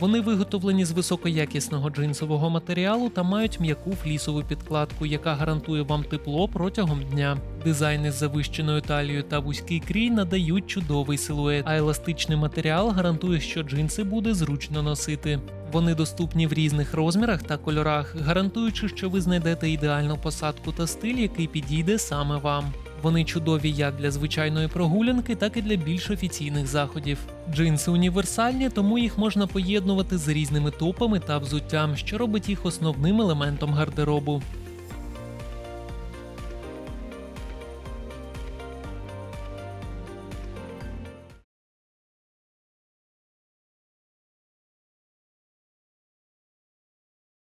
Вони виготовлені з високоякісного джинсового матеріалу та мають м'яку флісову підкладку, яка гарантує вам тепло протягом дня. Дизайни з завищеною талією та вузький крій надають чудовий силует, а еластичний матеріал гарантує, що джинси буде зручно носити. Вони доступні в різних розмірах та кольорах, гарантуючи, що ви знайдете ідеальну посадку та стиль, який підійде саме вам. Вони чудові як для звичайної прогулянки, так і для більш офіційних заходів. Джинси універсальні, тому їх можна поєднувати з різними топами та взуттям, що робить їх основним елементом гардеробу.